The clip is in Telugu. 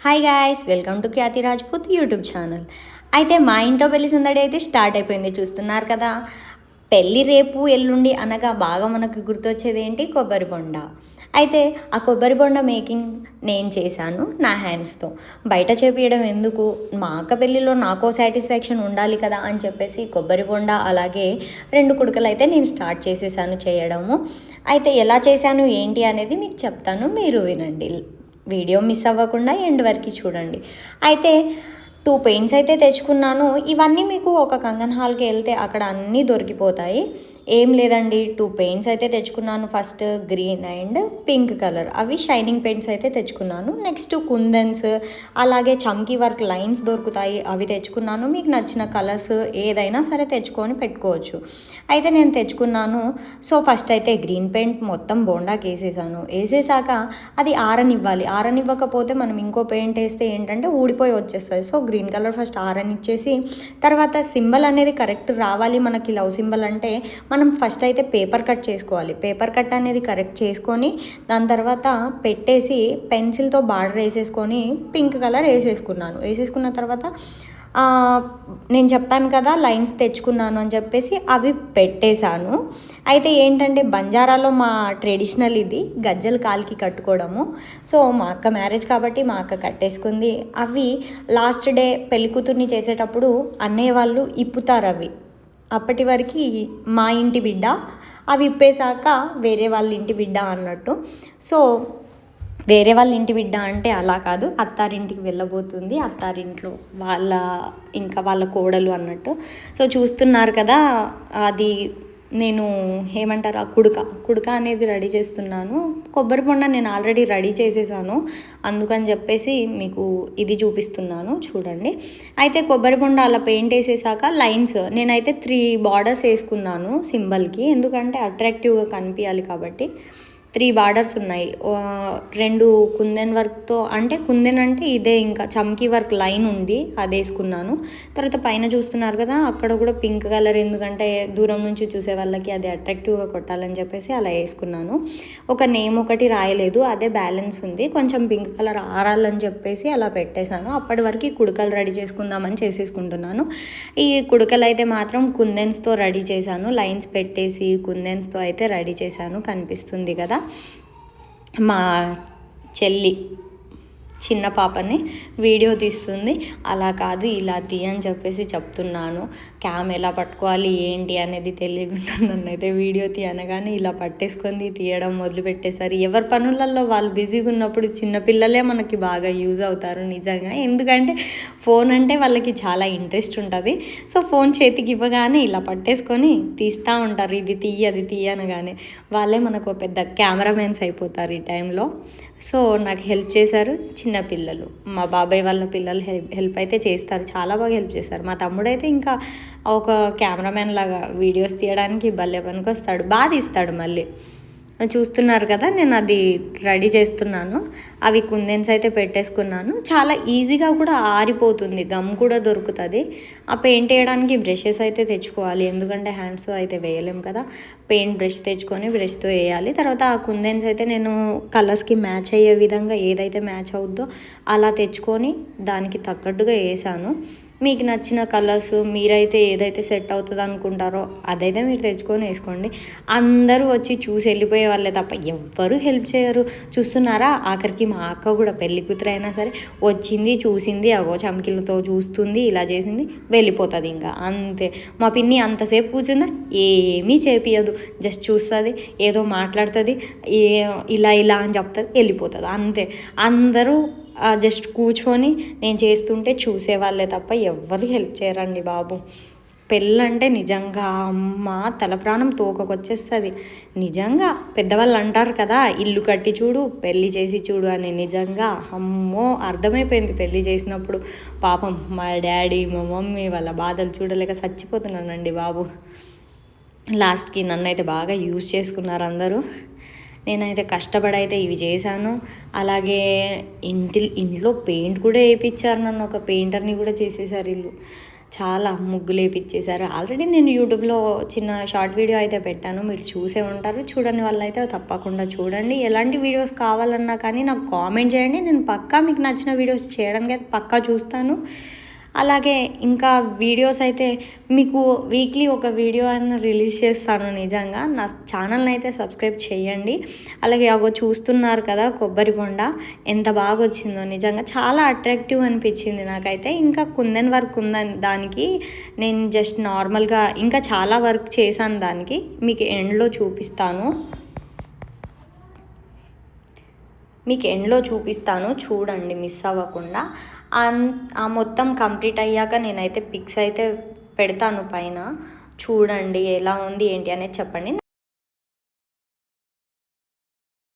Hi guys welcome to Khyati Rajput YouTube channel అయితే మా ఇంట్లో పెళ్ళి సందడి అయితే స్టార్ట్ అయిపోయింది చూస్తున్నారు కదా? పెళ్ళి రేపు ఎల్లుండి అనగా బాగా మనకు గుర్తొచ్చేది ఏంటి? కొబ్బరి బొండ. అయితే ఆ కొబ్బరి బొండ మేకింగ్ నేను చేశాను నా హ్యాండ్స్తో బయట చేపించడం ఎందుకు? మా అక్క పెళ్ళిలో నాకో సాటిస్ఫాక్షన్ ఉండాలి కదా అని చెప్పేసి కొబ్బరి బొండ అలాగే రెండు కుడుకలు అయితే నేను స్టార్ట్ చేసేసాను చేయడము. అయితే ఎలా చేశాను ఏంటి అనేది మీకు చెప్తాను మీరు వినండి. వీడియో మిస్ అవ్వకుండా ఎండ్ వరకు చూడండి. అయితే టూ పెయింట్స్ అయితే తెచ్చుకున్నాను. ఇవన్నీ మీకు ఒక కంగన్ హాల్కి వెళ్తే అక్కడ అన్నీ దొరికిపోతాయి. ఏం లేదండి. టూ పెయింట్స్ అయితే తెచ్చుకున్నాను. First green and pink colour అవి షైనింగ్ పెయింట్స్ అయితే తెచ్చుకున్నాను. నెక్స్ట్ కుందన్స్ అలాగే చమ్కీ వర్క్ లైన్స్ దొరుకుతాయి. అవి తెచ్చుకున్నాను. మీకు నచ్చిన కలర్స్ ఏదైనా సరే తెచ్చుకొని పెట్టుకోవచ్చు. అయితే నేను తెచ్చుకున్నాను. సో ఫస్ట్ అయితే గ్రీన్ పెయింట్ మొత్తం బోండాకి వేసేసాను వేసేసాక అది ఆరనివ్వాలి. ఆరనివ్వకపోతే మనం ఇంకో పెయింట్ వేస్తే ఏంటంటే ఊడిపోయి వచ్చేస్తుంది. సో గ్రీన్ కలర్ ఫస్ట్ ఆరనిచ్చేసి తర్వాత సింబల్ అనేది కరెక్ట్ రావాలి మనకి. లవ్ సింబల్ అంటే మనం మనం ఫస్ట్ అయితే పేపర్ కట్ చేసుకోవాలి. పేపర్ కట్ అనేది కరెక్ట్ చేసుకొని దాని తర్వాత పెట్టేసి పెన్సిల్తో బార్డర్ వేసేసుకొని పింక్ కలర్ వేసేసుకున్నాను. వేసేసుకున్న తర్వాత నేను చెప్పాను కదా లైన్స్ తెచ్చుకున్నాను అని చెప్పేసి అవి పెట్టేశాను. అయితే ఏంటంటే బంజారాలో మా ట్రెడిషనల్ ఇది గజ్జలు కాలికి కట్టుకోవడము. సో మా అక్క మ్యారేజ్ కాబట్టి మా అక్క కట్టేసుకుంది. అవి లాస్ట్ డే పెళ్ళికూతుర్ని చేసేటప్పుడు అన్నయ్య వాళ్ళు ఇప్పుతారు అవి. అప్పటి వరకు మా ఇంటి బిడ్డ అవి ఇప్పేశాక వేరే వాళ్ళ ఇంటి బిడ్డ అన్నట్టు. సో వేరే వాళ్ళ ఇంటి బిడ్డ అంటే అలా కాదు. అత్తారింటికి వెళ్ళబోతుంది. అత్తారింట్లో వాళ్ళ ఇంకా వాళ్ళ కోడలు అన్నట్టు. సో చూస్తున్నారు కదా అది నేను ఏమంటారు ఆ కుడుక. కుడుక అనేది రెడీ చేస్తున్నాను. కొబ్బరి బొండ నేను ఆల్రెడీ రెడీ చేసేసాను. అందుకని చెప్పేసి మీకు ఇది చూపిస్తున్నాను. చూడండి. అయితే కొబ్బరి బొండ అలా పెయింట్ వేసేసాక లైన్స్. నేనైతే త్రీ బార్డర్స్ వేసుకున్నాను సింబల్కి. ఎందుకంటే అట్రాక్టివ్గా కనిపించాలి కాబట్టి. త్రీ బార్డర్స్ ఉన్నాయి. రెండు కుందెన్ వర్క్తో అంటే కుందెన్ అంటే ఇదే ఇంకా చమ్కీ వర్క్ లైన్ ఉంది అది వేసుకున్నాను. తర్వాత పైన చూస్తున్నారు కదా అక్కడ కూడా పింక్ కలర్ ఎందుకంటే దూరం నుంచి చూసే వాళ్ళకి అది అట్రాక్టివ్గా కొట్టాలని చెప్పేసి అలా వేసుకున్నాను. ఒక నేమ్ ఒకటి రాయలేదు అదే బ్యాలెన్స్ ఉంది. కొంచెం పింక్ కలర్ ఆరాలని చెప్పేసి అలా పెట్టేశాను. అప్పటి వరకు కుడకలు రెడీ చేసుకుందామని చేసేసుకుంటున్నాను. ఈ కుడకలు అయితే మాత్రం కుందెన్స్తో రెడీ చేశాను. లైన్స్ పెట్టేసి కుందెన్స్తో అయితే రెడీ చేశాను. కనిపిస్తుంది కదా. మా చెల్లి చిన్న పాపని వీడియో తీస్తుంది. అలా కాదు ఇలా తీ అని చెప్పేసి చెప్తున్నాను. క్యామ్ ఎలా పట్టుకోవాలి ఏంటి అనేది తెలియకుండా నన్నైతే అయితే వీడియో తీ అనగానే ఇలా పట్టేసుకొని తీయడం మొదలుపెట్టేశారు. ఎవరి పనులలో వాళ్ళు బిజీగా ఉన్నప్పుడు చిన్నపిల్లలే మనకి బాగా యూజ్ అవుతారు నిజంగా. ఎందుకంటే ఫోన్ అంటే వాళ్ళకి చాలా ఇంట్రెస్ట్ ఉంటుంది. సో ఫోన్ చేతికి ఇవ్వగానే ఇలా పట్టేసుకొని తీస్తూ ఉంటారు. ఇది తీయి అది తీయ అనగానే వాళ్ళే మనకు పెద్ద కెమెరామెన్స్ అయిపోతారు ఈ టైంలో. సో నాకు హెల్ప్ చేశారు. చిన్న చిన్న పిల్లలు. మా బాబాయ్ వాళ్ళ పిల్లలు హెల్ప్ హెల్ప్ అయితే చేస్తారు. చాలా బాగా హెల్ప్ చేస్తారు. మా తమ్ముడైతే ఇంకా ఒక కెమెరామెన్ లాగా వీడియోస్ తీయడానికి భలే పనికొస్తాడు. బాగా తీస్తాడు మళ్ళీ. చూస్తున్నారు కదా నేను అది రెడీ చేస్తున్నాను. అవి కుందెన్స్ అయితే పెట్టేసుకున్నాను. చాలా ఈజీగా కూడా ఆరిపోతుంది గమ్ కూడా దొరుకుతుంది. ఆ పెయింట్ వేయడానికి బ్రషెస్ అయితే తెచ్చుకోవాలి ఎందుకంటే హ్యాండ్స్ అయితే వేయలేం కదా. పెయింట్ బ్రష్ తెచ్చుకొని బ్రష్తో వేయాలి. తర్వాత ఆ కుందెన్స్ అయితే నేను కలర్స్కి మ్యాచ్ అయ్యే విధంగా ఏదైతే మ్యాచ్ అవుద్దో అలా తెచ్చుకొని దానికి తగ్గట్టుగా వేసాను. మీకు నచ్చిన కలర్స్ మీరైతే ఏదైతే సెట్ అవుతుంది అనుకుంటారో అదైతే మీరు తెచ్చుకొని వేసుకోండి. అందరూ వచ్చి చూసి వెళ్ళిపోయే వాళ్ళే తప్ప ఎవ్వరూ హెల్ప్ చేయరు. చూస్తున్నారా? ఆఖరికి మా అక్క కూడా పెళ్ళి కూతురు అయినా సరే వచ్చింది చూసింది అగో చమ్కిలతో చూస్తుంది ఇలా చేసింది వెళ్ళిపోతుంది ఇంకా. అంతే. మా పిన్ని అంతసేపు కూర్చుందా? ఏమీ చేపియదు. జస్ట్ చూస్తుంది ఏదో మాట్లాడుతుంది ఏ ఇలా ఇలా అని చెప్తుంది వెళ్ళిపోతుంది. అంతే. అందరూ జస్ట్ కూర్చొని నేను చేస్తుంటే చూసేవాళ్ళే తప్ప ఎవ్వరు హెల్ప్ చేయరండి బాబు. పెళ్ళంటే నిజంగా అమ్మ తల ప్రాణం తోకకొచ్చేస్తుంది. నిజంగా పెద్దవాళ్ళు అంటారు కదా ఇల్లు కట్టి చూడు పెళ్ళి చేసి చూడు అని. నిజంగా అమ్మో అర్థమైపోయింది పెళ్ళి చేసినప్పుడు. పాపం మా డాడీ మా మమ్మీ వాళ్ళ బాధలు చూడలేక చచ్చిపోతున్నానండి బాబు. లాస్ట్కి నన్ను అయితే బాగా యూజ్ చేసుకున్నారు అందరూ. నేనైతే కష్టపడి అయితే ఇవి చేశాను. అలాగే ఇంటి ఇంట్లో పెయింట్ కూడా వేయించారు నన్ను ఒక పెయింటర్ని కూడా చేసేసారు ఇల్లు. చాలా ముగ్గులు వేయించేశారు ఆల్రెడీ నేను యూట్యూబ్లో చిన్న షార్ట్ వీడియో అయితే పెట్టాను. మీరు చూసే ఉంటారు. చూడని వాళ్ళు అయితే తప్పకుండా చూడండి. ఎలాంటి వీడియోస్ కావాలన్నా కానీ నాకు కామెంట్ చేయండి. నేను పక్కా మీకు నచ్చిన వీడియోస్ చేయడానికి అయితే పక్కా చూస్తాను. అలాగే ఇంకా వీడియోస్ అయితే మీకు వీక్లీ ఒక వీడియో అని రిలీజ్ చేస్తాను నిజంగా. నా ఛానల్ని అయితే సబ్స్క్రైబ్ చేయండి. అలాగే అగో చూస్తున్నారు కదా కొబ్బరి బొండ ఎంత బాగా వచ్చిందో నిజంగా చాలా అట్రాక్టివ్ అనిపించింది నాకైతే. ఇంకా కుందన్ వర్క్ ఉందని దానికి? నేను జస్ట్ నార్మల్గా ఇంకా చాలా వర్క్ చేశాను దానికి. మీకు ఎండ్లో చూపిస్తాను. మీకు ఎండ్లో చూపిస్తాను. చూడండి మిస్ అవ్వకుండా. ఆ మొత్తం కంప్లీట్ అయ్యాక నేనైతే పిక్స్ అయితే పెడతాను పైన. చూడండి ఎలా ఉంది ఏంటి అనేది చెప్పండి.